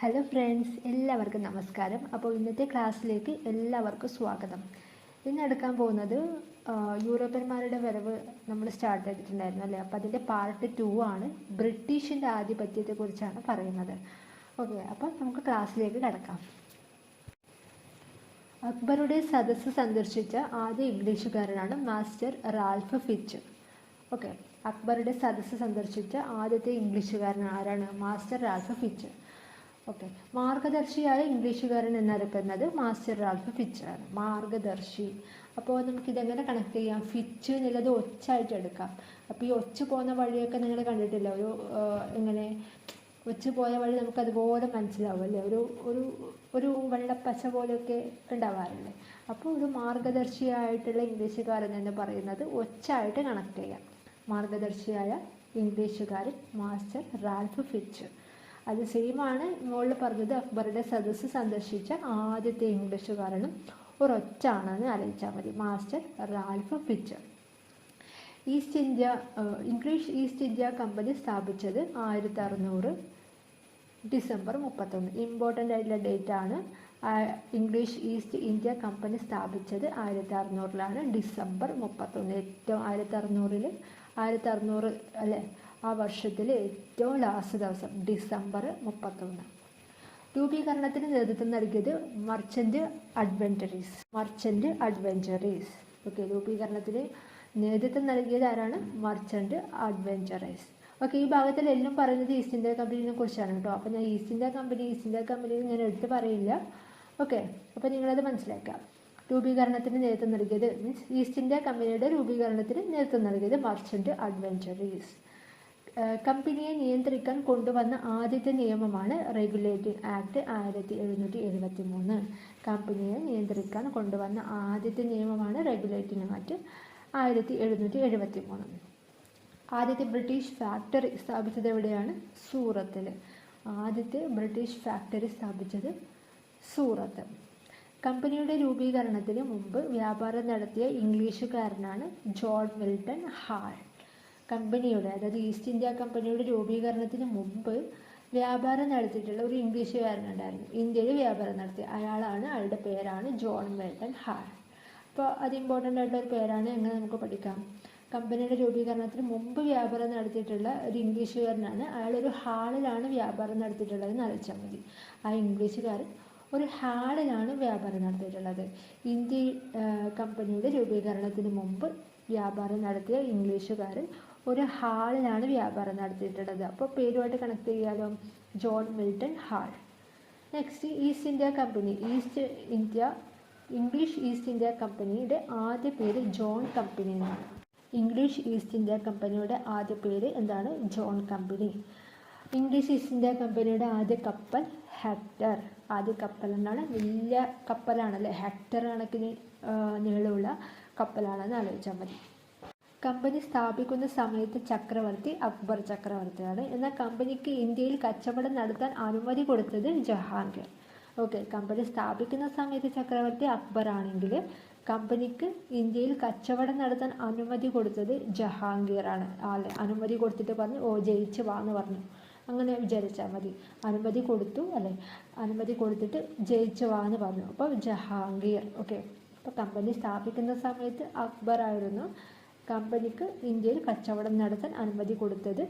Hello friends എല്ലാവർക്കും നമസ്കാരം. അപ്പോൾ ഇന്നത്തെ ക്ലാസ്സിലേക്ക് എല്ലാവർക്കും സ്വാഗതം. ഇന്ന് എടുക്കാൻ പോകുന്നത് യൂറോപ്യന്മാരുടെ വരവ് നമ്മൾ സ്റ്റാർട്ട് ചെയ്തിട്ടുണ്ടായിരുന്നു അല്ലേ? അപ്പോൾ അതിന്റെ പാർട്ട് ടു ആണ് ബ്രിട്ടീഷിന്റെ ആധിപത്യത്തെക്കുറിച്ചാണ് പറയുന്നത്. ഓക്കെ അപ്പോൾ നമുക്ക് ക്ലാസ്സിലേക്ക് കിടക്കാം. അക്ബറുടെ സദസ്സ് സന്ദർശിച്ച ആദ്യ ഇംഗ്ലീഷുകാരനാണ് മാസ്റ്റർ റാൽഫ് ഫിച്ച്. ഓക്കെ അക്ബറുടെ സദസ്സ് സന്ദർശിച്ച ആദ്യത്തെ ഇംഗ്ലീഷുകാരൻ ആരാണ്? Master Ralph Fitch. ഓക്കെ. മാർഗദർശിയായ ഇംഗ്ലീഷുകാരൻ എന്നറിയപ്പെടുന്നത് മാസ്റ്റർ റാൽഫ് ഫിച്ച് ആണ് മാർഗദർശി. അപ്പോൾ നമുക്ക് ഇതെങ്ങനെ കണക്ട് ചെയ്യാം? ഫിച്ച് എന്നുള്ളത് ഒച്ചായിട്ട് എടുക്കാം. അപ്പോൾ ഈ ഒച്ച പോകുന്ന വഴിയൊക്കെ നിങ്ങൾ കണ്ടിട്ടില്ല? ഒരു ഇങ്ങനെ ഒച്ച് പോയ വഴി നമുക്ക് അതുപോലെ മനസ്സിലാവും അല്ലേ? ഒരു ഒരു ഒരു വെള്ളപ്പച്ച പോലെയൊക്കെ ഉണ്ടാവാറില്ലേ? അപ്പോൾ ഒരു മാർഗദർശിയായിട്ടുള്ള ഇംഗ്ലീഷുകാരൻ എന്ന് പറയുന്നത് ഒച്ചായിട്ട് കണക്ട് ചെയ്യാം. മാർഗദർശിയായ ഇംഗ്ലീഷുകാരൻ മാസ്റ്റർ റാൽഫ് ഫിച്ച് അത് സെയിം ആണ്. മുകളിൽ പറഞ്ഞത് അക്ബറുടെ സദസ്സ് സന്ദർശിച്ച ആദ്യത്തെ ഇംഗ്ലീഷുകാരനും ഒരൊച്ചാണെന്ന് ആലോചിച്ചാൽ മതി. Master Ralph Fitch East India English East India company സ്ഥാപിച്ചത് ആയിരത്തി അറുന്നൂറ് ഡിസംബർ മുപ്പത്തൊന്ന്. ഇമ്പോർട്ടന്റ് ആയിട്ടുള്ള ഡേറ്റ് ആണ്. ഇംഗ്ലീഷ് ഈസ്റ്റ് ഇന്ത്യ കമ്പനി സ്ഥാപിച്ചത് ആയിരത്തി അറുന്നൂറിലാണ് ഡിസംബർ മുപ്പത്തൊന്ന്. ഏറ്റവും ആയിരത്തി അറുന്നൂറിൽ ആയിരത്തി അറുന്നൂറ് അല്ലേ? ആ വർഷത്തിലെ ഏറ്റവും ലാസ്റ്റ് ദിവസം ഡിസംബർ മുപ്പത്തൊന്ന്. രൂപീകരണത്തിന് നേതൃത്വം നൽകിയത് merchant adventurers merchant adventurers okay രൂപീകരണത്തിന് നേതൃത്വം നൽകിയത് ആരാണ്? മർച്ചന്റ് അഡ്വഞ്ചറീസ് ഓക്കെ ഈ ഭാഗത്തിൽ എല്ലാം പറയുന്നത് ഈസ്റ്റ് ഇന്ത്യ കമ്പനിയെ കുറിച്ചാണ് കേട്ടോ. അപ്പോൾ ഞാൻ East India company East India company ഞാൻ എടുത്ത് പറയില്ല. ഓക്കെ അപ്പോൾ നിങ്ങളത് മനസ്സിലാക്കാം രൂപീകരണത്തിന് നേതൃത്വം നൽകിയത് മീൻസ് ഈസ്റ്റ് ഇന്ത്യ കമ്പനിയുടെ രൂപീകരണത്തിന് നേതൃത്വം നൽകിയത് മർച്ചന്റ് അഡ്വഞ്ചറീസ് കമ്പനിയെ നിയന്ത്രിക്കാൻ കൊണ്ടുവന്ന ആദ്യത്തെ നിയമമാണ് റെഗുലേറ്റിംഗ് ആക്ട് ആയിരത്തി എഴുന്നൂറ്റി എഴുപത്തി മൂന്ന് കമ്പനിയെ നിയന്ത്രിക്കാൻ കൊണ്ടുവന്ന ആദ്യത്തെ നിയമമാണ് റെഗുലേറ്റിംഗ് ആക്ട് ആയിരത്തി എഴുന്നൂറ്റി എഴുപത്തി മൂന്ന് ആദ്യത്തെ ബ്രിട്ടീഷ് ഫാക്ടറി സ്ഥാപിച്ചത് എവിടെയാണ്? സൂറത്തിൽ ആദ്യത്തെ ബ്രിട്ടീഷ് ഫാക്ടറി സ്ഥാപിച്ചത് സൂറത്ത്. കമ്പനിയുടെ രൂപീകരണത്തിന് മുമ്പ് വ്യാപാരം നടത്തിയ ഇംഗ്ലീഷുകാരനാണ് ജോൺ മിൽട്ടൺ ഹാൾ. കമ്പനിയുടെ അതായത് ഈസ്റ്റ് ഇന്ത്യ കമ്പനിയുടെ രൂപീകരണത്തിന് മുമ്പ് വ്യാപാരം നടത്തിയിട്ടുള്ള ഒരു ഇംഗ്ലീഷുകാരനുണ്ടായിരുന്നു ഇന്ത്യയിൽ വ്യാപാരം നടത്തി. അയാളാണ് അയാളുടെ പേരാണ് ജോൺ വെൽഡൻ ഹാർ അപ്പോൾ അത് ഇമ്പോർട്ടന്റ് ആയിട്ടുള്ള ഒരു പേരാണ്. എങ്ങനെ നമുക്ക് പഠിക്കാം? കമ്പനിയുടെ രൂപീകരണത്തിന് മുമ്പ് വ്യാപാരം നടത്തിയിട്ടുള്ള ഒരു ഇംഗ്ലീഷുകാരനാണ്. അയാൾ ഒരു ഹാളിലാണ് വ്യാപാരം നടത്തിയിട്ടുള്ളത് എന്ന് ആലോചിച്ചാൽ മതി. ആ ഇംഗ്ലീഷുകാരൻ ഒരു ഹാളിലാണ് വ്യാപാരം നടത്തിയിട്ടുള്ളത്. ഇന്ത്യ കമ്പനിയുടെ രൂപീകരണത്തിന് മുമ്പ് വ്യാപാരം നടത്തിയ ഇംഗ്ലീഷുകാരൻ ഒരു ഹാളിലാണ് വ്യാപാരം നടത്തിയിട്ടുള്ളത്. അപ്പോൾ പേരുമായിട്ട് കണക്ട് ചെയ്യാലോ? John Milton Hall. Next East India company East India English East India കമ്പനിയുടെ ആദ്യ പേര് ജോൺ കമ്പനി എന്നാണ്. ഇംഗ്ലീഷ് ഈസ്റ്റ് ഇന്ത്യ കമ്പനിയുടെ ആദ്യ പേര് എന്താണ്? John company. English East India കമ്പനിയുടെ ആദ്യ കപ്പൽ ഹെക്ടർ ആദ്യ കപ്പൽ എന്നാണ്. വലിയ കപ്പലാണല്ലേ? ഹെക്ടർ കണക്കിന് നീളമുള്ള കപ്പലാണെന്ന് ആലോചിച്ചാൽ മതി. കമ്പനി സ്ഥാപിക്കുന്ന സമയത്ത് ചക്രവർത്തി അക്ബർ ചക്രവർത്തിയാണ്. എന്നാൽ കമ്പനിക്ക് ഇന്ത്യയിൽ കച്ചവടം നടത്താൻ അനുമതി കൊടുത്തത് ജഹാംഗീർ. ഓക്കെ കമ്പനി സ്ഥാപിക്കുന്ന സമയത്ത് ചക്രവർത്തി അക്ബർ ആണെങ്കിൽ കമ്പനിക്ക് ഇന്ത്യയിൽ കച്ചവടം നടത്താൻ അനുമതി കൊടുത്തത് ജഹാംഗീർ ആണ് അനുമതി കൊടുത്തിട്ട് പറഞ്ഞു ഓ ജയിച്ച് വാ എന്ന് പറഞ്ഞു. അങ്ങനെ വിചാരിച്ചാൽ മതി. അനുമതി കൊടുത്തു അല്ലേ? അനുമതി കൊടുത്തിട്ട് ജയിച്ച് വാ എന്ന് പറഞ്ഞു. അപ്പോൾ ജഹാംഗീർ ഓക്കെ. അപ്പോൾ കമ്പനി സ്ഥാപിക്കുന്ന സമയത്ത് അക്ബർ ആയിരുന്നു. കമ്പനിക്ക് ഇന്ത്യയിൽ കച്ചവടം നടത്താൻ അനുമതി കൊടുത്തത്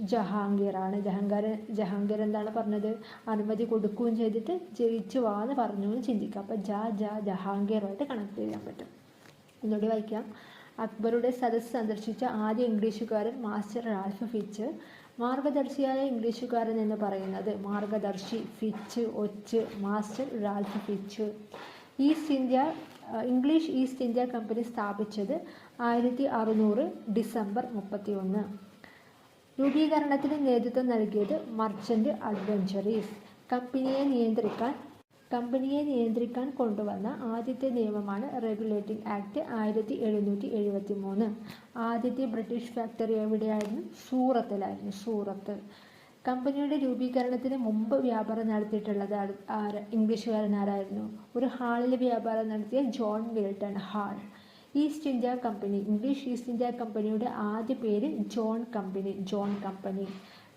ജഹാംഗീറാണ്. ജഹാംഗീർ ജഹാംഗീർ എന്താണ് പറഞ്ഞത്? അനുമതി കൊടുക്കുകയും ചെയ്തിട്ട് ജയിച്ചു വാന്ന് പറഞ്ഞു എന്ന് ചിന്തിക്കുക. അപ്പോൾ ജാ ജ ജഹാംഗീറുമായിട്ട് കണക്ട് ചെയ്യാൻ പറ്റും. ഒന്നുകൂടി വായിക്കാം. അക്ബറുടെ സദസ്സ് സന്ദർശിച്ച ആദ്യ ഇംഗ്ലീഷുകാരൻ മാസ്റ്റർ റാൽഫ് ഫിച്ച്. മാർഗദർശിയായ ഇംഗ്ലീഷുകാരൻ എന്ന് പറയുന്നത് മാർഗദർശി Fitch ഒച്ച് master Ralph Fitch. East India English East India company സ്ഥാപിച്ചത് ആയിരത്തി അറുന്നൂറ് ഡിസംബർ മുപ്പത്തി ഒന്ന് രൂപീകരണത്തിന് നേതൃത്വം നൽകിയത് മർച്ചന്റ് അഡ്വഞ്ചറീസ് കമ്പനിയെ നിയന്ത്രിക്കാൻ കമ്പനിയെ നിയന്ത്രിക്കാൻ കൊണ്ടുവന്ന ആദ്യത്തെ നിയമമാണ് റെഗുലേറ്റിംഗ് ആക്ട് ആയിരത്തി എഴുന്നൂറ്റി എഴുപത്തി മൂന്ന് ആദ്യത്തെ ബ്രിട്ടീഷ് ഫാക്ടറി എവിടെയായിരുന്നു? സൂറത്തിലായിരുന്നു. സൂറത്ത്. കമ്പനിയുടെ രൂപീകരണത്തിന് മുമ്പ് വ്യാപാരം നടത്തിയിട്ടുള്ളത് ആര്- ഇംഗ്ലീഷുകാരൻ ആരായിരുന്നു ഒരു ഹാളിൽ വ്യാപാരം നടത്തിയ John Milton Hall. East India company English East India കമ്പനിയുടെ ആദ്യ പേര് ജോൺ കമ്പനി ജോൺ കമ്പനി.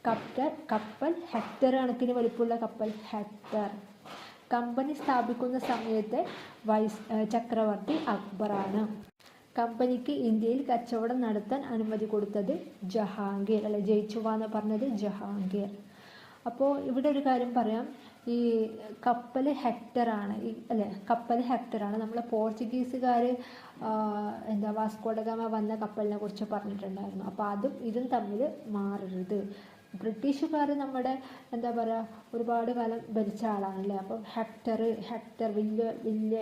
കപ്പൽ കപ്പൽ ഹെക്ടർ കണക്കിന് വലിപ്പമുള്ള കപ്പൽ ഹെക്ടർ. കമ്പനി സ്ഥാപിക്കുന്ന സമയത്തെ വൈസ് ചക്രവർത്തി അക്ബറാണ്. കമ്പനിക്ക് ഇന്ത്യയിൽ കച്ചവടം നടത്താൻ അനുമതി കൊടുത്തത് ജഹാംഗീർ അല്ലെ ജയിച്ചുവ എന്ന് പറഞ്ഞത് ജഹാംഗീർ. അപ്പോൾ ഇവിടെ ഒരു കാര്യം പറയാം. ഈ കപ്പൽ ഹെക്ടറാണ് ഈ അല്ലെ കപ്പൽ ഹെക്ടറാണ് നമ്മൾ പോർച്ചുഗീസുകാർ എന്താ വാസ്കോഡഗാമ വന്ന കപ്പലിനെ കുറിച്ച് പറഞ്ഞിട്ടുണ്ടായിരുന്നു. അപ്പോൾ അതും ഇതും തമ്മിൽ മാറരുത്. ബ്രിട്ടീഷുകാർ നമ്മുടെ എന്താ പറയുക ഒരുപാട് കാലം ഭരിച്ച ആളാണല്ലേ? അപ്പം ഹെക്ടർ ഹെക്ടർ വലിയ വലിയ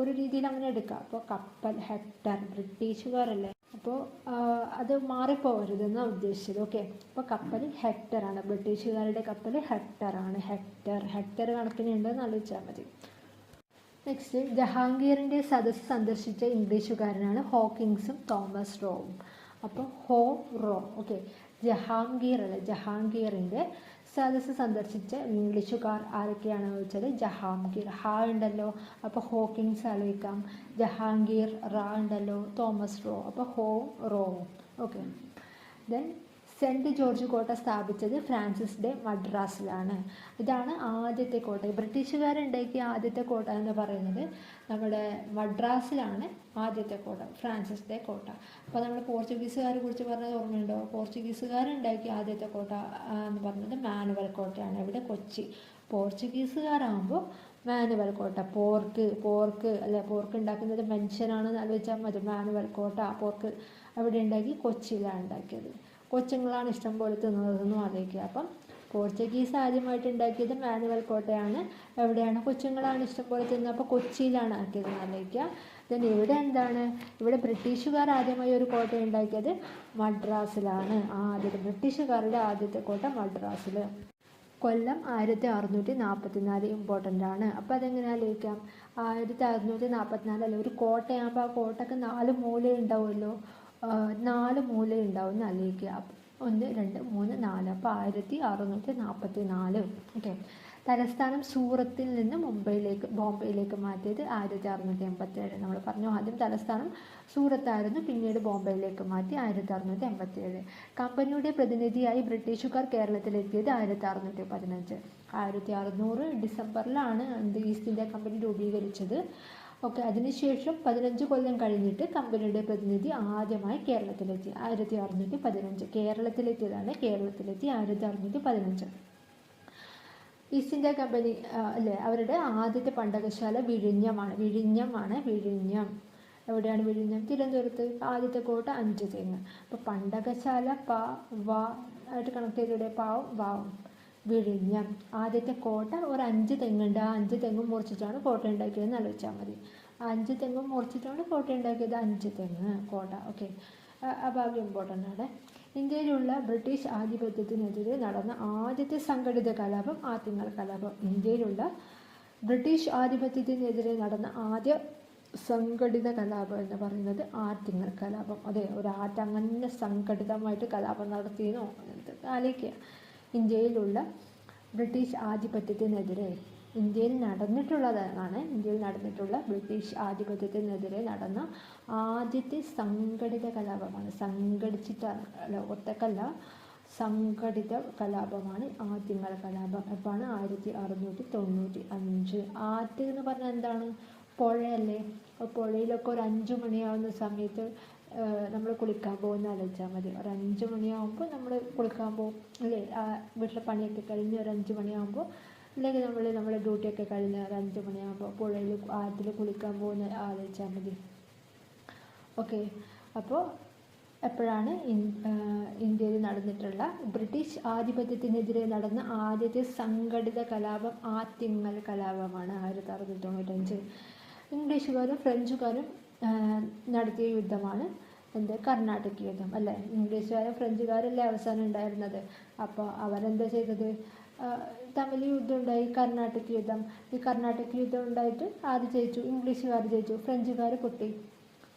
ഒരു രീതിയിൽ അങ്ങനെ എടുക്കാം. അപ്പോൾ കപ്പൽ ഹെക്ടർ ബ്രിട്ടീഷുകാരല്ലേ? അപ്പോൾ അത് മാറിപ്പോകരുതെന്നാണ് ഉദ്ദേശിച്ചത്. ഓക്കെ. അപ്പോൾ കപ്പൽ ഹെക്ടറാണ്. ബ്രിട്ടീഷുകാരുടെ കപ്പൽ ഹെക്ടറാണ്. ഹെക്ടർ ഹെക്ടർ കണക്കിന് ഉണ്ടെന്ന് ആലോചിച്ചാൽ മതി. നെക്സ്റ്റ് ജഹാംഗീറിന്റെ സദസ്സ് സന്ദർശിച്ച ഇംഗ്ലീഷുകാരനാണ് ഹോക്കിങ്സും തോമസ് റോവും. അപ്പോൾ ഹോ റോ ഓക്കെ. ജഹാംഗീർ അല്ല ജഹാംഗീറിന്റെ സദസ്സ് സന്ദർശിച്ച ഇംഗ്ലീഷുകാർ ആരൊക്കെയാണ് വെച്ചാൽ ജഹാംഗീർ ഹാ ഉണ്ടല്ലോ. അപ്പോൾ ഹോക്കിങ്സ് ആലോചിക്കാം. ജഹാംഗീർ റാ ഉണ്ടല്ലോ. Thomas Roe. അപ്പോൾ ഹോ Roe. Okay then Saint George കോട്ട സ്ഥാപിച്ചത് ഫ്രാൻസിസ് ഡേ മദ്രാസിലാണ്. ഇതാണ് ആദ്യത്തെ കോട്ട. ബ്രിട്ടീഷുകാരുണ്ടാക്കിയ ആദ്യത്തെ കോട്ട എന്ന് പറയുന്നത് നമ്മുടെ മദ്രാസിലാണ് ആദ്യത്തെ കോട്ട ഫ്രാൻസിസ് ഡേ കോട്ട. അപ്പോൾ നമ്മൾ പോർച്ചുഗീസുകാരെ കുറിച്ച് പറഞ്ഞത് ഓർമ്മയുണ്ടോ? പോർച്ചുഗീസുകാരുണ്ടാക്കിയ ആദ്യത്തെ കോട്ട എന്ന് പറഞ്ഞത് മാനുവൽ കോട്ടയാണ്. ഇവിടെ കൊച്ചി. പോർച്ചുഗീസുകാരാകുമ്പോൾ മാനുവൽ കോട്ട. പോർക്ക് പോർക്ക് അല്ലെ പോർക്ക് ഉണ്ടാക്കുന്നത് മനുഷ്യനാണെന്ന് ആലോചിച്ചാൽ മതി. മാനുവൽ കോട്ട പോർക്ക് അവിടെ ഉണ്ടാക്കി കൊച്ചിയിലാണ് ഉണ്ടാക്കിയത്. കൊച്ചുങ്ങളാണ് ഇഷ്ടം പോലെ തിന്നതെന്നും ആലോചിക്കുക അപ്പം പോർച്ചുഗീസ് ആദ്യമായിട്ട് ഉണ്ടാക്കിയത് മാനുവൽ കോട്ടയാണ്. എവിടെയാണ്? കൊച്ചുങ്ങളാണ് ഇഷ്ടം പോലെ തിന്നത് അപ്പോൾ കൊച്ചിയിലാണ് ആക്കിയത് ആലോചിക്കുക ദെൻ ഇവിടെ എന്താണ്? ഇവിടെ ബ്രിട്ടീഷുകാർ ആദ്യമായി ഒരു കോട്ട ഉണ്ടാക്കിയത് മദ്രാസിലാണ്. ആദ്യത്തെ ബ്രിട്ടീഷുകാരുടെ ആദ്യത്തെ കോട്ട മദ്രാസിൽ. കൊല്ലം ആയിരത്തി അറുന്നൂറ്റി നാൽപ്പത്തി നാല് ഇമ്പോർട്ടന്റ് ആണ്. അപ്പോൾ അതെങ്ങനെ ആലോചിക്കാം? ആയിരത്തി അറുന്നൂറ്റി നാൽപ്പത്തിനാല് അല്ല ഒരു കോട്ടയാകുമ്പോൾ ആ കോട്ടയ്ക്ക് നാല് മൂല ഉണ്ടാവുമല്ലോ നാല് മൂല ഉണ്ടാവുന്ന അപ്പ- ഒന്ന് രണ്ട് മൂന്ന് നാല്. അപ്പോൾ ആയിരത്തി അറുന്നൂറ്റി നാൽപ്പത്തി നാല് ഓക്കെ. തലസ്ഥാനം സൂറത്തിൽ നിന്ന് മുംബൈയിലേക്ക് ബോംബെയിലേക്ക് മാറ്റിയത് ആയിരത്തി അറുന്നൂറ്റി എൺപത്തി ഏഴ് നമ്മൾ പറഞ്ഞു ആദ്യം തലസ്ഥാനം സൂറത്തായിരുന്നു പിന്നീട് ബോംബെയിലേക്ക് മാറ്റി ആയിരത്തി അറുന്നൂറ്റി എൺപത്തി ഏഴ് കമ്പനിയുടെ പ്രതിനിധിയായി ബ്രിട്ടീഷുകാർ കേരളത്തിലെത്തിയത് ആയിരത്തി അറുന്നൂറ്റി പതിനഞ്ച്. ആയിരത്തി അറുന്നൂറ് ഡിസംബറിലാണ് ഈസ്റ്റ് ഇന്ത്യ കമ്പനി രൂപീകരിച്ചത്. ഓക്കെ അതിനുശേഷം പതിനഞ്ച് കൊല്ലം കഴിഞ്ഞിട്ട് കമ്പനിയുടെ പ്രതിനിധി ആദ്യമായി കേരളത്തിലെത്തി. ആയിരത്തി അറുന്നൂറ്റി പതിനഞ്ച് കേരളത്തിലെത്തിയതാണ് കേരളത്തിലെത്തി. ആയിരത്തി അറുന്നൂറ്റി പതിനഞ്ച് ഈസ്റ്റ് ഇന്ത്യ കമ്പനി അല്ലേ അവരുടെ ആദ്യത്തെ പണ്ടകശാല വിഴിഞ്ഞമാണ്. വിഴിഞ്ഞമാണ് വിഴിഞ്ഞം. എവിടെയാണ് വിഴിഞ്ഞം? തിരുവനന്തപുരത്ത്. ആദ്യത്തെ കോട്ട അഞ്ച് തെങ്ങ്. അപ്പോൾ പണ്ടകശാല പ വ ആയിട്ട് കണക്ട് ചെയ്തിവിടെ പാവും വാവും. വിഴിഞ്ഞം ആദ്യത്തെ കോട്ട ഒരു അഞ്ച് തെങ്ങുണ്ട്. ആ അഞ്ച് തെങ്ങും മുറിച്ചിട്ടാണ് കോട്ട ഉണ്ടാക്കിയതെന്ന് ആലോചിച്ചാൽ മതി. അഞ്ച് തെങ്ങും മുറിച്ചിട്ടാണ് കോട്ട ഉണ്ടാക്കിയത്. അഞ്ച് തെങ്ങ് കോട്ട. ഓക്കെ ആ ഭാഗം ഇമ്പോർട്ടന്റ് ആണ്. ഇന്ത്യയിലുള്ള ബ്രിട്ടീഷ് ആധിപത്യത്തിനെതിരെ നടന്ന ആദ്യത്തെ സംഘടിത കലാപം ആറ്റിങ്ങൽ കലാപം. ഇന്ത്യയിലുള്ള ബ്രിട്ടീഷ് ആധിപത്യത്തിനെതിരെ നടന്ന ആദ്യ സംഘടിത കലാപം എന്ന് പറയുന്നത് ആറ്റിങ്ങൽ കലാപം. അതെ ഒരു ആറ്റങ്ങനെ സംഘടിതമായിട്ട് കലാപം നടത്തിയെന്നോ ആലോചിക്കുക. ഇന്ത്യയിലുള്ള ബ്രിട്ടീഷ് ആധിപത്യത്തിനെതിരെ ഇന്ത്യയിൽ നടന്നിട്ടുള്ളതാണ് ഇന്ത്യയിൽ നടന്നിട്ടുള്ള ബ്രിട്ടീഷ് ആധിപത്യത്തിനെതിരെ നടന്ന ആദ്യത്തെ സംഘടിത കലാപമാണ്. സംഘടിച്ചിട്ടാണ് അല്ല ഒറ്റക്കല്ല സംഘടിത കലാപമാണ് ആദ്യങ്ങൾ കലാപം. എപ്പോഴാണ് ആയിരത്തി അറുന്നൂറ്റി തൊണ്ണൂറ്റി അഞ്ച് ആദ്യം എന്ന് പറഞ്ഞാൽ എന്താണ്? പുഴയല്ലേ? പുഴയിലൊക്കെ ഒരു അഞ്ചു മണിയാവുന്ന സമയത്ത് നമ്മൾ കുളിക്കാൻ പോകുന്ന ആലോചിച്ചാൽ മതി. ഒരു അഞ്ച് മണിയാകുമ്പോൾ നമ്മൾ കുളിക്കാൻ പോകും. അല്ലേ? വീട്ടിലെ പണിയൊക്കെ കഴിഞ്ഞ് ഒരു അഞ്ച് മണിയാകുമ്പോൾ അല്ലെങ്കിൽ നമ്മൾ നമ്മുടെ ഡ്യൂട്ടിയൊക്കെ കഴിഞ്ഞ് ഒരു അഞ്ച് മണിയാകുമ്പോൾ പുഴയിൽ ആറ്റിൽ കുളിക്കാൻ പോകുന്ന ആലോചിച്ചാൽ മതി. ഓക്കെ? അപ്പോൾ എപ്പോഴാണ് ഇന്ത്യയിൽ നടന്നിട്ടുള്ള ബ്രിട്ടീഷ് ആധിപത്യത്തിനെതിരെ നടന്ന ആദ്യത്തെ സംഘടിത കലാപം ആറ്റിങ്ങൽ കലാപമാണ് ആയിരത്തി അറുന്നൂറ്റി തൊണ്ണൂറ്റഞ്ച്. ഇംഗ്ലീഷുകാരും ഫ്രഞ്ചുകാരും നടത്തിയ യുദ്ധമാണ്. എന്ത്? കർണാടക യുദ്ധം അല്ലേ? ഇംഗ്ലീഷുകാരും ഫ്രഞ്ചുകാരല്ലേ അവസാനം ഉണ്ടായിരുന്നത്. അപ്പോൾ അവരെന്താ ചെയ്തത്? തമ്മിൽ യുദ്ധം ഉണ്ടായി കർണാടക യുദ്ധം. ഈ കർണാടക യുദ്ധം ഉണ്ടായിട്ട് ആര് ജയിച്ചു ഇംഗ്ലീഷുകാർ ജയിച്ചു ഫ്രഞ്ചുകാർ പൊട്ടി.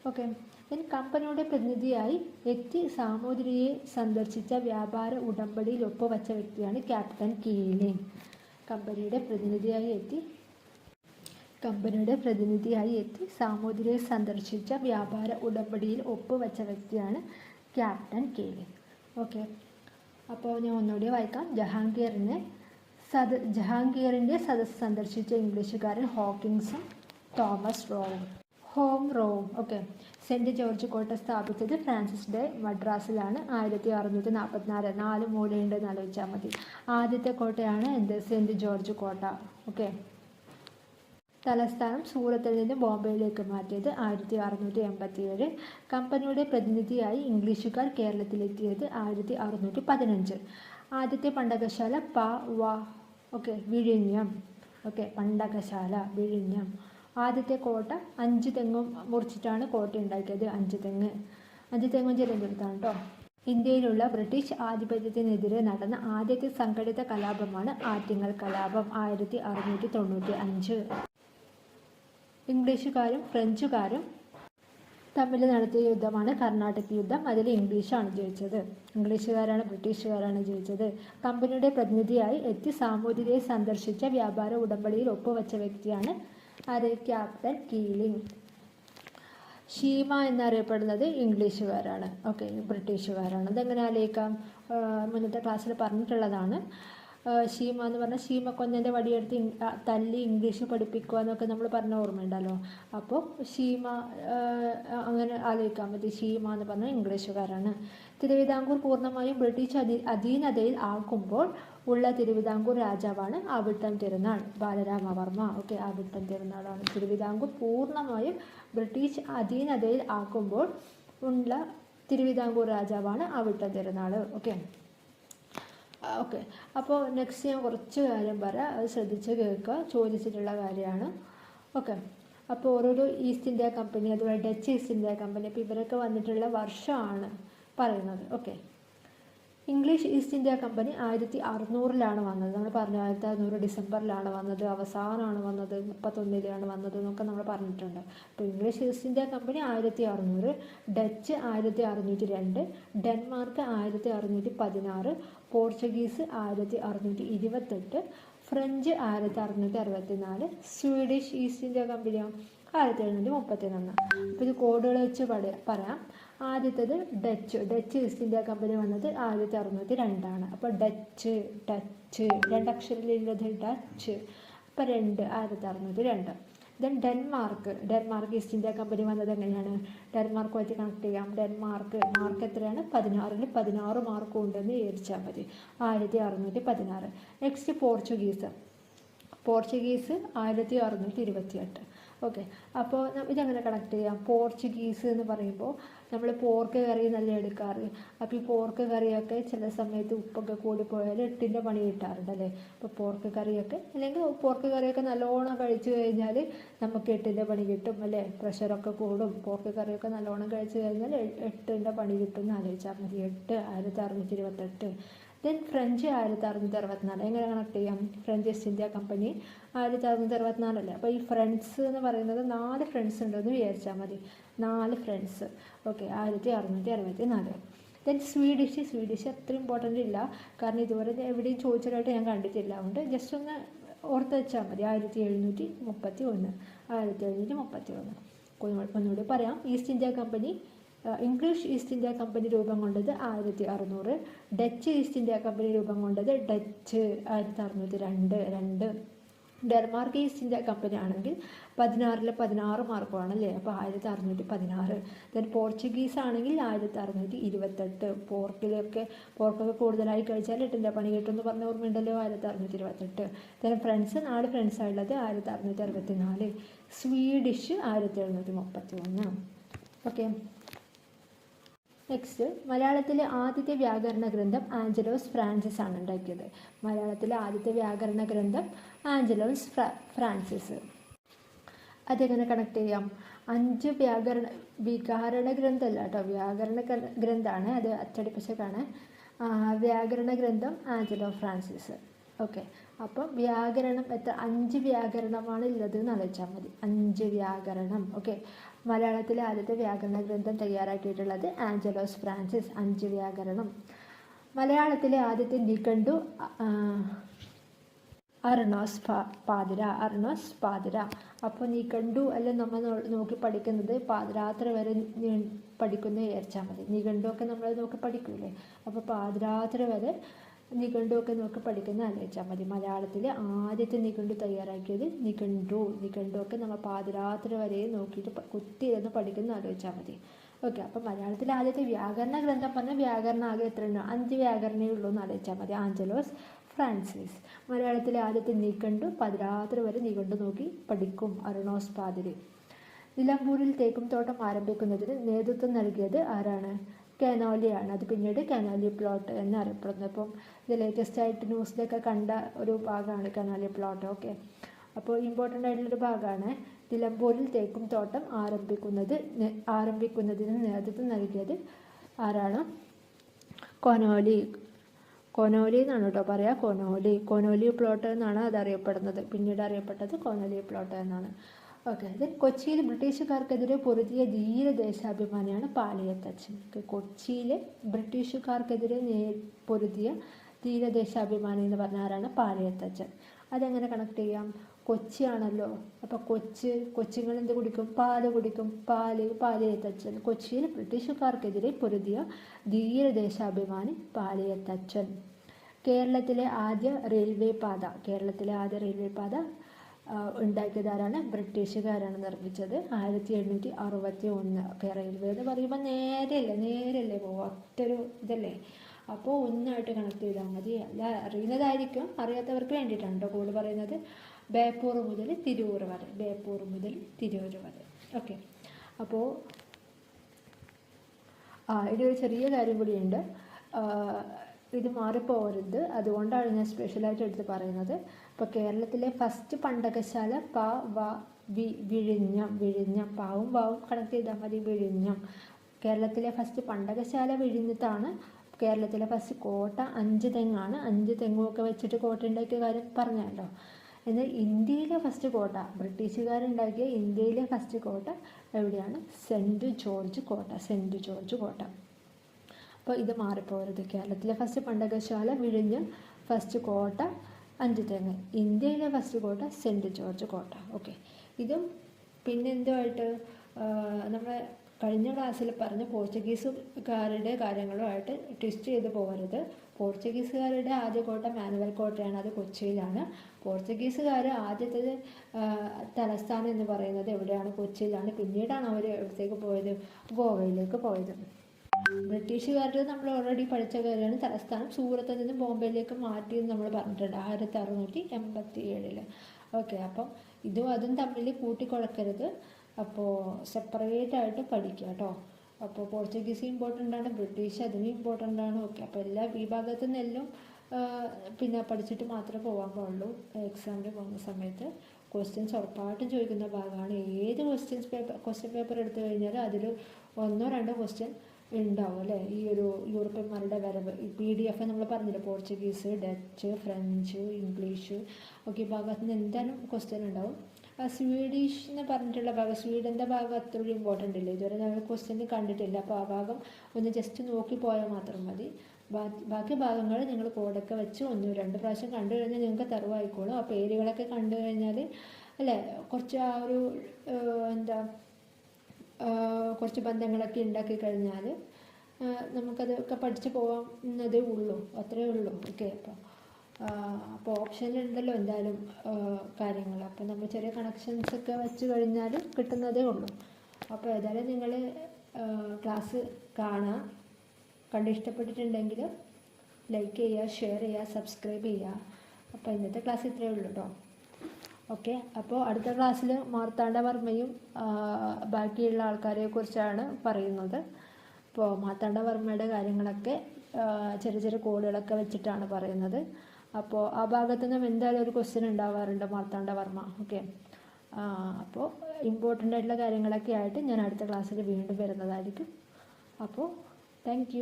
ഓക്കെ. then കമ്പനിയുടെ പ്രതിനിധിയായി എത്തി സാമൂതിരിയെ സന്ദർശിച്ച വ്യാപാര ഉടമ്പടിയിൽ ഒപ്പുവച്ച വ്യക്തിയാണ് ക്യാപ്റ്റൻ കീലിംഗ് കമ്പനിയുടെ പ്രതിനിധിയായി എത്തി കമ്പനിയുടെ പ്രതിനിധിയായി എത്തി. സാമൂതിരിയെ സന്ദർശിച്ച വ്യാപാര ഉടമ്പടിയിൽ ഒപ്പുവച്ച വ്യക്തിയാണ് ക്യാപ്റ്റൻ കെവിൻ ഓക്കെ. അപ്പോൾ ഞാൻ ഒന്നുകൂടി വായിക്കാം. ജഹാംഗീറിനെ സദ ജഹാംഗീറിന്റെ സദസ് സന്ദർശിച്ച ഇംഗ്ലീഷുകാരൻ ഹോക്കിങ്സും തോമസ് റോവും. ഹോം റോവും. ഓക്കെ. സെന്റ് ജോർജ് കോട്ട സ്ഥാപിച്ചത് ഫ്രാൻസിസ് ഡേ മദ്രാസിലാണ്. ആയിരത്തി അറുന്നൂറ്റി നാൽപ്പത്തിനാല് നാല് മൂലയുണ്ടെന്ന് ആലോചിച്ചാൽ മതി. ആദ്യത്തെ കോട്ടയാണ് എന്ത്? സെന്റ് ജോർജ് കോട്ട. ഓക്കെ. തലസ്ഥാനം സൂറത്തിൽ നിന്ന് ബോംബെയിലേക്ക് മാറ്റിയത് ആയിരത്തി അറുന്നൂറ്റി എൺപത്തിയേഴ് കമ്പനിയുടെ പ്രതിനിധിയായി ഇംഗ്ലീഷുകാർ കേരളത്തിലെത്തിയത് ആയിരത്തി അറുന്നൂറ്റി പതിനഞ്ച് ആദ്യത്തെ പണ്ടകശാല പ വ ഓക്കെ വിഴിഞ്ഞം. ഓക്കെ പണ്ടകശാല വിഴിഞ്ഞം. ആദ്യത്തെ കോട്ട അഞ്ച് തെങ്ങും മുറിച്ചിട്ടാണ് കോട്ട ഉണ്ടാക്കിയത്. അഞ്ച് തെങ്ങ്. അഞ്ച് തെങ്ങും തിരുവനന്തപുരത്താണ് കേട്ടോ ഇന്ത്യയിലുള്ള ബ്രിട്ടീഷ് ആധിപത്യത്തിനെതിരെ നടന്ന ആദ്യത്തെ സംഘടിത കലാപമാണ് ആറ്റിങ്ങൽ കലാപം ആയിരത്തി അറുന്നൂറ്റി തൊണ്ണൂറ്റി അഞ്ച് ഇംഗ്ലീഷുകാരും ഫ്രഞ്ചുകാരും തമ്മിൽ നടത്തിയ യുദ്ധമാണ് കർണാടക യുദ്ധം. അതിൽ ഇംഗ്ലീഷാണ് ജയിച്ചത്. ഇംഗ്ലീഷുകാരാണ് ബ്രിട്ടീഷുകാരാണ് ജയിച്ചത്. കമ്പനിയുടെ പ്രതിനിധിയായി എത്തി സാമൂതിരിയെ സന്ദർശിച്ച വ്യാപാര ഉടമ്പടിയിൽ ഒപ്പുവെച്ച വ്യക്തിയാണ് അരെ ക്യാപ്റ്റൻ കീലിംഗ്. ഷീമ എന്നറിയപ്പെടുന്നത് ഇംഗ്ലീഷുകാരാണ്. ഓക്കെ ബ്രിട്ടീഷുകാരാണ്. അതെങ്ങനെ ആലോചിക്കാം മുന്നത്തെ ക്ലാസ്സിൽ പറഞ്ഞിട്ടുള്ളതാണ്. ഷീമ എന്ന് പറഞ്ഞാൽ ഷീമക്കൊഞ്ഞന്റെ വടിയെടുത്ത് തല്ലി ഇംഗ്ലീഷ് പഠിപ്പിക്കുക എന്നൊക്കെ നമ്മൾ പറഞ്ഞ ഓർമ്മയുണ്ടല്ലോ. അപ്പോൾ ഷീമ അങ്ങനെ ആലോചിക്കാൻ മതി ഷീമ എന്ന് പറഞ്ഞാൽ ഇംഗ്ലീഷുകാരാണ്. തിരുവിതാംകൂർ പൂർണമായും ബ്രിട്ടീഷ് അധീ അധീനതയിൽ ആക്കുമ്പോൾ ഉള്ള തിരുവിതാംകൂർ രാജാവാണ് ആവിട്ടം തിരുനാൾ ബാലരാമവർമ്മ ഓക്കെ ആവിട്ടം തിരുനാളാണ് തിരുവിതാംകൂർ പൂർണമായും ബ്രിട്ടീഷ് അധീനതയിൽ ആക്കുമ്പോൾ ഉള്ള തിരുവിതാംകൂർ രാജാവാണ് ആവിട്ടം തിരുനാൾ ഓക്കെ. ഓക്കെ. അപ്പോൾ നെക്സ്റ്റ് ഞാൻ കുറച്ച് കാര്യം പറയാം. അത് ശ്രദ്ധിച്ച് കേൾക്കുക. ചോദിച്ചിട്ടുള്ള കാര്യമാണ്. ഓക്കെ. അപ്പോൾ ഓരോരോ ഈസ്റ്റ് ഇന്ത്യ കമ്പനി അതുപോലെ ഡച്ച് ഈസ്റ്റ് ഇന്ത്യ കമ്പനി അപ്പോൾ ഇവരൊക്കെ വന്നിട്ടുള്ള വർഷമാണ് പറയുന്നത്. Okay. English East India company ആയിരത്തി അറുന്നൂറിലാണ് വന്നത്. നമ്മൾ പറഞ്ഞു ആയിരത്തി അറുന്നൂറ് ഡിസംബറിലാണ് വന്നത്. അവസാനമാണ് വന്നത്. മുപ്പത്തൊന്നിലാണ് വന്നത് എന്നൊക്കെ നമ്മൾ പറഞ്ഞിട്ടുണ്ട്. അപ്പോൾ ഇംഗ്ലീഷ് ഈസ്റ്റ് ഇന്ത്യ കമ്പനി ആയിരത്തി അറുന്നൂറ് ഡച്ച് ആയിരത്തി അറുന്നൂറ്റി രണ്ട് ഡെൻമാർക്ക് ആയിരത്തി അറുന്നൂറ്റി പതിനാറ് പോർച്ചുഗീസ് ആയിരത്തി അറുന്നൂറ്റി ഇരുപത്തെട്ട് ഫ്രഞ്ച് ആയിരത്തി അറുന്നൂറ്റി അറുപത്തി നാല് സ്വീഡിഷ് ഈസ്റ്റ് ഇന്ത്യ കമ്പനിയോ ആയിരത്തി എഴുന്നൂറ്റി മുപ്പത്തി ഒന്ന് അപ്പോൾ ഇത് കോഡുകൾ വെച്ച് പട- പറയാം. ആദ്യത്തേത് Dutch Dutch East India company വന്നത് ആയിരത്തി അറുന്നൂറ്റി രണ്ടാണ് അപ്പോൾ ഡച്ച് ഡച്ച് രണ്ടക്ഷരത്തിലുള്ളത് ഡച്ച്. അപ്പോൾ രണ്ട് ആയിരത്തി അറുന്നൂറ്റി രണ്ട് then Denmark Denmark East India company വന്നത് എങ്ങനെയാണ്? ഡെൻമാർക്ക് വെച്ച് കണക്ട് ചെയ്യാം. ഡെൻമാർക്ക് മാർക്ക് എത്രയാണ്? പതിനാറിൽ പതിനാറ് മാർക്കും ഉണ്ടെന്ന് വിചാരിച്ചാൽ മതി. ആയിരത്തി അറുന്നൂറ്റി പതിനാറ് നെക്സ്റ്റ് പോർച്ചുഗീസ് പോർച്ചുഗീസ് ആയിരത്തി അറുന്നൂറ്റി ഇരുപത്തി എട്ട് ഓക്കെ. അപ്പോൾ ഇതെങ്ങനെ കണക്ട് ചെയ്യാം? പോർച്ചുഗീസ് എന്ന് പറയുമ്പോൾ നമ്മൾ പോർക്ക് കറി നല്ല എടുക്കാറ്? അപ്പോൾ ഈ പോർക്ക് കറിയൊക്കെ ചില സമയത്ത് ഉപ്പൊക്കെ കൂടിപ്പോയാൽ എട്ടിന്റെ പണി കിട്ടാറുണ്ട് അല്ലേ? അപ്പോൾ പോർക്ക് കറിയൊക്കെ അല്ലെങ്കിൽ പോർക്ക് കറിയൊക്കെ നല്ലോണം കഴിച്ചു കഴിഞ്ഞാൽ നമുക്ക് എട്ടിന്റെ പണി കിട്ടും അല്ലേ? പ്രഷറൊക്കെ കൂടും. പോർക്ക് കറിയൊക്കെ നല്ലോണം കഴിച്ചു കഴിഞ്ഞാൽ എട്ടിന്റെ പണി കിട്ടും എന്ന് ആലോചിച്ചാൽ മതി. എട്ട് ആയിരത്തി അറുന്നൂറ്റി ഇരുപത്തെട്ട്. ദെൻ ഫ്രഞ്ച് ആയിരത്തി അറുന്നൂറ്റി അറുപത്തിനാല് എങ്ങനെ കണക്ട് ചെയ്യാം? ഫ്രഞ്ച് ഈസ്റ്റ് ഇന്ത്യ കമ്പനി ആയിരത്തി അറുന്നൂറ്റി അറുപത്തിനാലല്ലേ അപ്പോൾ ഈ ഫ്രണ്ട്സ് എന്ന് പറയുന്നത് നാല് ഫ്രണ്ട്സ് ഉണ്ടെന്ന് വിചാരിച്ചാൽ മതി. നാല് ഫ്രണ്ട്സ് ഓക്കെ ആയിരത്തി അറുന്നൂറ്റി അറുപത്തി നാല് ദെൻ സ്വീഡിഷ് സ്വീഡിഷ് അത്ര ഇമ്പോർട്ടന്റ് ഇല്ല. കാരണം ഇതുവരെ എവിടെയും ചോദിച്ചതായിട്ട് ഞാൻ കണ്ടിട്ടില്ല. അതുകൊണ്ട് ജസ്റ്റ് ഒന്ന് ഓർത്ത് വെച്ചാൽ മതി. ആയിരത്തി എഴുന്നൂറ്റി മുപ്പത്തി ഒന്ന് ആയിരത്തി എഴുന്നൂറ്റി മുപ്പത്തി ഒന്ന് ഒന്നുകൂടി പറയാം. East India company English East India company രൂപം കൊണ്ടത് ആയിരത്തി അറുന്നൂറ് ഡച്ച് ഈസ്റ്റ് ഇന്ത്യ കമ്പനി രൂപം കൊണ്ടത് ഡച്ച് ആയിരത്തി അറുന്നൂറ്റി രണ്ട്. രണ്ട് ഡെൻമാർക്ക് ഈസ്റ്റ് ഇന്ത്യ കമ്പനി ആണെങ്കിൽ പതിനാറിൽ പതിനാറ് മാർക്കുമാണ് അല്ലേ അപ്പോൾ ആയിരത്തി അറുന്നൂറ്റി പതിനാറ് ദെൻ പോർച്ചുഗീസ് ആണെങ്കിൽ ആയിരത്തി അറുന്നൂറ്റി ഇരുപത്തെട്ട് പോർക്കിലൊക്കെ പോർക്കൊക്കെ കൂടുതലായി കഴിച്ചാൽ എട്ടിന്റെ പണി കിട്ടും എന്ന് പറഞ്ഞ ഓർമ്മയുണ്ടല്ലോ ആയിരത്തി അറുന്നൂറ്റി ഇരുപത്തെട്ട് ദെൻ ഫ്രണ്ട്സ് നാല് ഫ്രണ്ട്സ് ആയുള്ളത് ആയിരത്തി അറുന്നൂറ്റി അറുപത്തി നാല് സ്വീഡിഷ് ആയിരത്തി എഴുന്നൂറ്റി മുപ്പത്തി ഒന്ന് ഓക്കെ നെക്സ്റ്റ് മലയാളത്തിലെ ആദ്യത്തെ വ്യാകരണ ഗ്രന്ഥം ആഞ്ചലോസ് ഫ്രാൻസിസ് ആണ് ഉണ്ടാക്കിയത്. മലയാളത്തിലെ ആദ്യത്തെ വ്യാകരണ ഗ്രന്ഥം ആഞ്ചലോസ് ഫ്രാൻസിസ്. അതെങ്ങനെ കണക്ട് ചെയ്യാം? അഞ്ച് വ്യാകരണ വികാരണ ഗ്രന്ഥമല്ല കേട്ടോ. വ്യാകരണ ഗ്രന്ഥമാണ് അത് അച്ചടിപ്പിച്ചക്കാണ് വ്യാകരണ ഗ്രന്ഥം ആഞ്ചലോ ഫ്രാൻസിസ്. ഓക്കെ. അപ്പം വ്യാകരണം എത്ര അഞ്ച് വ്യാകരണമാണ് ഉള്ളത് എന്ന് ആലോചിച്ചാൽ മതി. അഞ്ച് വ്യാകരണം. ഓക്കെ. മലയാളത്തിലെ ആദ്യത്തെ വ്യാകരണ ഗ്രന്ഥം തയ്യാറാക്കിയിട്ടുള്ളത് ആഞ്ചലോസ് ഫ്രാൻസിസ് അഞ്ച് വ്യാകരണം. മലയാളത്തിലെ ആദ്യത്തെ നിഘണ്ടു അർണോസ് പാതിര അർണോസ് പാതിര. അപ്പോൾ നീ കണ്ടു അല്ല നമ്മൾ നോക്കി പഠിക്കുന്നത്? പാതിരാത്രി വരെ പഠിക്കുന്ന വിചാരിച്ചാൽ മതി നിഘണ്ടുവൊക്കെ നമ്മൾ നോക്കി പഠിക്കൂലേ? അപ്പോൾ പാതിരാത്രി വരെ നിഘണ്ടുവൊക്കെ നോക്കി പഠിക്കുന്ന ആലോചിച്ചാൽ മതി. മലയാളത്തിൽ ആദ്യത്തെ നിഘണ്ടു തയ്യാറാക്കിയത് നിഘണ്ടു. നിഘണ്ടു ഒക്കെ നമ്മൾ പാതിരാത്രി വരെ നോക്കിയിട്ട് കുത്തിയിരുന്ന് പഠിക്കുന്ന ആലോചിച്ചാൽ മതി. ഓക്കെ അപ്പം മലയാളത്തിൽ ആദ്യത്തെ വ്യാകരണ ഗ്രന്ഥം പറഞ്ഞാൽ വ്യാകരണം ആകെ എത്ര ഉണ്ടോ അഞ്ച് വ്യാകരണേ ഉള്ളൂ എന്ന് ആലോചിച്ചാൽ മതി. Angelos Francis. മലയാളത്തിലെ ആദ്യത്തെ നിഘണ്ടു പതിരാത്രി വരെ നിഘണ്ടു നോക്കി പഠിക്കും അരുണോസ് പാതിരി നിലമ്പൂരിൽ തേക്കും തോട്ടം ആരംഭിക്കുന്നതിന് നേതൃത്വം നൽകിയത് ആരാണ്? കനോലിയാണ്. അത് പിന്നീട് കാനോലി പ്ലോട്ട് എന്നറിയപ്പെടുന്നത് അപ്പം ഇത് ലേറ്റസ്റ്റ് ആയിട്ട് ന്യൂസിലൊക്കെ കണ്ട ഒരു ഭാഗമാണ് കനോലി പ്ലോട്ട്. ഓക്കെ അപ്പോൾ ഇമ്പോർട്ടന്റ് ആയിട്ടുള്ളൊരു ഭാഗമാണ്. നിലമ്പൂരിൽ തേക്കും തോട്ടം ആരംഭിക്കുന്നത് ആരംഭിക്കുന്നതിന് നേതൃത്വം നൽകിയത് ആരാണ്? കൊനോലി കൊനോലി എന്നാണ് കേട്ടോ പറയുക കൊനോലി കൊനോലി പ്ലോട്ട് എന്നാണ് അത് അറിയപ്പെടുന്നത് പിന്നീട് അറിയപ്പെട്ടത് കൊനോലി പ്ലോട്ട് എന്നാണ്. ഓക്കെ ദെൻ കൊച്ചിയിൽ ബ്രിട്ടീഷുകാർക്കെതിരെ പൊരുതിയ ധീര ദേശാഭിമാനിയാണ് പാളിയത്തച്ഛൻ കൊച്ചിയിലെ ബ്രിട്ടീഷുകാർക്കെതിരെ നേ പൊരുതിയ ധീര ദേശാഭിമാനി എന്ന് പറഞ്ഞ ആരാണ്? പാളിയത്തച്ഛൻ അതെങ്ങനെ കണക്ട് ചെയ്യാം? കൊച്ചിയാണല്ലോ. അപ്പോൾ കൊച്ച് കൊച്ചുങ്ങൾ എന്ത് കുടിക്കും? പാൽ കുടിക്കും. പാൽ പാലിയത്തച്ഛൻ. കൊച്ചിയിൽ ബ്രിട്ടീഷുകാർക്കെതിരെ പൊരുതിയ ധീര ദേശാഭിമാനി പാലിയത്തച്ഛൻ. കേരളത്തിലെ ആദ്യ റെയിൽവേ പാത. കേരളത്തിലെ ആദ്യ റെയിൽവേ പാത ഉണ്ടാക്കിയത് ആരാണ് ബ്രിട്ടീഷുകാരാണ് നിർമ്മിച്ചത്. ആയിരത്തി എണ്ണൂറ്റി അറുപത്തി ഒന്ന് ഒക്കെ റെയിൽവേ എന്ന് പറയുമ്പോൾ നേരെയല്ലേ നേരെയല്ലേ ഒറ്റൊരു ഇതല്ലേ. അപ്പോൾ ഒന്നായിട്ട് കണക്ട് ചെയ്താൽ മതി. അല്ല അറിയുന്നതായിരിക്കും. അറിയാത്തവർക്ക് വേണ്ടിയിട്ടാണ് കേട്ടോ കൂടുതൽ പറയുന്നത്. ബേപ്പൂർ മുതൽ തിരൂർ വരെ. ബേപ്പൂർ മുതൽ തിരൂർ വരെ. ഓക്കെ അപ്പോൾ ആ ഇതൊരു ചെറിയ കാര്യം കൂടിയുണ്ട്. ഇത് മാറിപ്പോകരുത്. അതുകൊണ്ടാണ് ഞാൻ സ്പെഷ്യലായിട്ട് എടുത്ത് പറയുന്നത്. ഇപ്പോൾ കേരളത്തിലെ ഫസ്റ്റ് പണ്ടകശാല പ വ വി വിഴിഞ്ഞം വിഴിഞ്ഞം പാവും വാവും കണക്ട് ചെയ്താൽ മതി വിഴിഞ്ഞം. കേരളത്തിലെ ഫസ്റ്റ് പണ്ടകശാല വിഴിഞ്ഞത്താണ്. കേരളത്തിലെ ഫസ്റ്റ് കോട്ട അഞ്ച് തെങ്ങാണ്. അഞ്ച് തെങ്ങുമൊക്കെ വെച്ചിട്ട് കോട്ട ഉണ്ടാക്കിയ കാര്യം പറഞ്ഞല്ലോ. എന്നാൽ ഇന്ത്യയിലെ ഫസ്റ്റ് കോട്ട ബ്രിട്ടീഷുകാരുണ്ടാക്കിയ ഇന്ത്യയിലെ ഫസ്റ്റ് കോട്ട എവിടെയാണ്? സെന്റ് ജോർജ് കോട്ട സെന്റ് ജോർജ് കോട്ട. അപ്പോൾ ഇത് മാറിപ്പോകരുത് കേരളത്തിലെ ഫസ്റ്റ് പണ്ടകശാല വിഴിഞ്ഞ് ഫസ്റ്റ് കോട്ട അഞ്ച് തെങ്ങ്. ഇന്ത്യയിലെ ഫസ്റ്റ് കോട്ട സെന്റ് ജോർജ് കോട്ട. ഓക്കെ ഇതും പിന്നെ എന്തുമായിട്ട് നമ്മൾ കഴിഞ്ഞ ക്ലാസ്സിൽ പറഞ്ഞ പോർച്ചുഗീസുകാരുടെ കാര്യങ്ങളുമായിട്ട് ട്വിസ്റ്റ് ചെയ്ത് പോകരുത്. പോർച്ചുഗീസുകാരുടെ ആദ്യ കോട്ട മാനുവൽ കോട്ടയാണ്. അത് കൊച്ചിയിലാണ്. പോർച്ചുഗീസുകാർ ആദ്യത്തെ തലസ്ഥാനം എന്ന് പറയുന്നത് എവിടെയാണ്? കൊച്ചിയിലാണ്. പിന്നീടാണ് അവർ എവിടത്തേക്ക് പോയത്? ഗോവയിലേക്ക് പോയത്. ബ്രിട്ടീഷുകാരുടെ നമ്മൾ ഓൾറെഡി പഠിച്ച കാര്യമാണ്. തലസ്ഥാനം സൂറത്തിൽ നിന്ന് ബോംബെയിലേക്ക് മാറ്റി എന്ന് നമ്മൾ പറഞ്ഞിട്ടുണ്ട്. ആയിരത്തി അറുന്നൂറ്റി എൺപത്തി ഏഴിൽ ഓക്കെ അപ്പം ഇതും അതും തമ്മിൽ കൂട്ടിക്കുഴക്കരുത് അപ്പോൾ സെപ്പറേറ്റ് ആയിട്ട് പഠിക്കുക കേട്ടോ. അപ്പോൾ പോർച്ചുഗീസ് ഇമ്പോർട്ടന്റ് ആണ് ബ്രിട്ടീഷ് അതിനും ഇമ്പോർട്ടന്റ് ആണ്. ഓക്കെ അപ്പോൾ എല്ലാ വിഭാഗത്തു നിന്നെല്ലാം പിന്നെ പഠിച്ചിട്ട് മാത്രമേ പോകാൻ പാടുള്ളൂ. എക്സാമിന് പോകുന്ന സമയത്ത് ക്വസ്റ്റ്യൻസ് ഉറപ്പായിട്ടും ചോദിക്കുന്ന ഭാഗമാണ്. ഏത് ക്വസ്റ്റ്യൻസ് പേപ്പർ ക്വസ്റ്റ്യൻ പേപ്പർ എടുത്തു കഴിഞ്ഞാലും അതിൽ ഒന്നോ രണ്ടോ ക്വസ്റ്റ്യൻ ഉണ്ടാവും അല്ലേ? ഈ ഒരു യൂറോപ്യന്മാരുടെ വരവ്. പി ഡി എഫ് നമ്മൾ പറഞ്ഞില്ല പോർച്ചുഗീസ് ഡച്ച് ഫ്രഞ്ച് ഇംഗ്ലീഷ് ഒക്കെ ഭാഗത്ത് നിന്ന് എന്തായാലും ക്വസ്റ്റ്യൻ ഉണ്ടാവും. സ്വീഡിഷ് എന്ന് പറഞ്ഞിട്ടുള്ള ഭാഗം സ്വീഡന്റെ ഭാഗം അത്ര ഇമ്പോർട്ടന്റ് ഇല്ല? ഇതുവരെ നമ്മൾ ക്വസ്റ്റ്യൻ കണ്ടിട്ടില്ല. അപ്പോൾ ആ ഭാഗം ഒന്ന് ജസ്റ്റ് നോക്കി പോയാൽ മാത്രം മതി. ബാക്കി ഭാഗങ്ങൾ നിങ്ങൾ കോഡൊക്കെ വെച്ച് ഒന്ന് രണ്ട് പ്രാവശ്യം കണ്ടു കഴിഞ്ഞാൽ നിങ്ങൾക്ക് തെറിവായിക്കോളും. ആ പേരുകളൊക്കെ കണ്ടു കഴിഞ്ഞാൽ അല്ലേ? കുറച്ച് ആ ഒരു എന്താ കുറച്ച് ബന്ധങ്ങളൊക്കെ ഉണ്ടാക്കി കഴിഞ്ഞാൽ നമുക്കതൊക്കെ പഠിച്ച് പോകാവുന്നതേ ഉള്ളൂ അത്രയേ ഉള്ളൂ. ഓക്കെ അപ്പോൾ അപ്പോൾ ഓപ്ഷൻ ഉണ്ടല്ലോ എന്തായാലും കാര്യങ്ങൾ. അപ്പോൾ നമ്മൾ ചെറിയ കണക്ഷൻസ് ഒക്കെ വെച്ച് കഴിഞ്ഞാൽ കിട്ടുന്നതേ ഉള്ളൂ. അപ്പോൾ ഏതായാലും നിങ്ങൾ ക്ലാസ് കാണുക കണ്ട് ഇഷ്ടപ്പെട്ടിട്ടുണ്ടെങ്കിൽ ലൈക്ക് ചെയ്യുക ഷെയർ ചെയ്യുക സബ്സ്ക്രൈബ് ചെയ്യുക. അപ്പോൾ ഇന്നത്തെ ക്ലാസ് ഇത്രയേ ഉള്ളൂ കേട്ടോ ഓക്കെ. അപ്പോൾ അടുത്ത ക്ലാസ്സിൽ മാർത്താണ്ഡവർമ്മയും ബാക്കിയുള്ള ആൾക്കാരെ കുറിച്ചാണ് പറയുന്നത്. അപ്പോൾ മാർത്താണ്ഡവർമ്മയുടെ കാര്യങ്ങളൊക്കെ ചെറിയ ചെറിയ കോഡുകളൊക്കെ വെച്ചിട്ടാണ് പറയുന്നത്. അപ്പോൾ ആ ഭാഗത്തു നിന്നും എന്തായാലും ഒരു ക്വസ്റ്റ്യൻ ഉണ്ടാവാറുണ്ട് മാർത്താണ്ഡവർമ്മ ഓക്കെ. അപ്പോൾ ഇമ്പോർട്ടന്റ് ആയിട്ടുള്ള കാര്യങ്ങളൊക്കെ ആയിട്ട് ഞാൻ അടുത്ത ക്ലാസ്സിൽ വീണ്ടും വരുന്നതായിരിക്കും. അപ്പോൾ താങ്ക്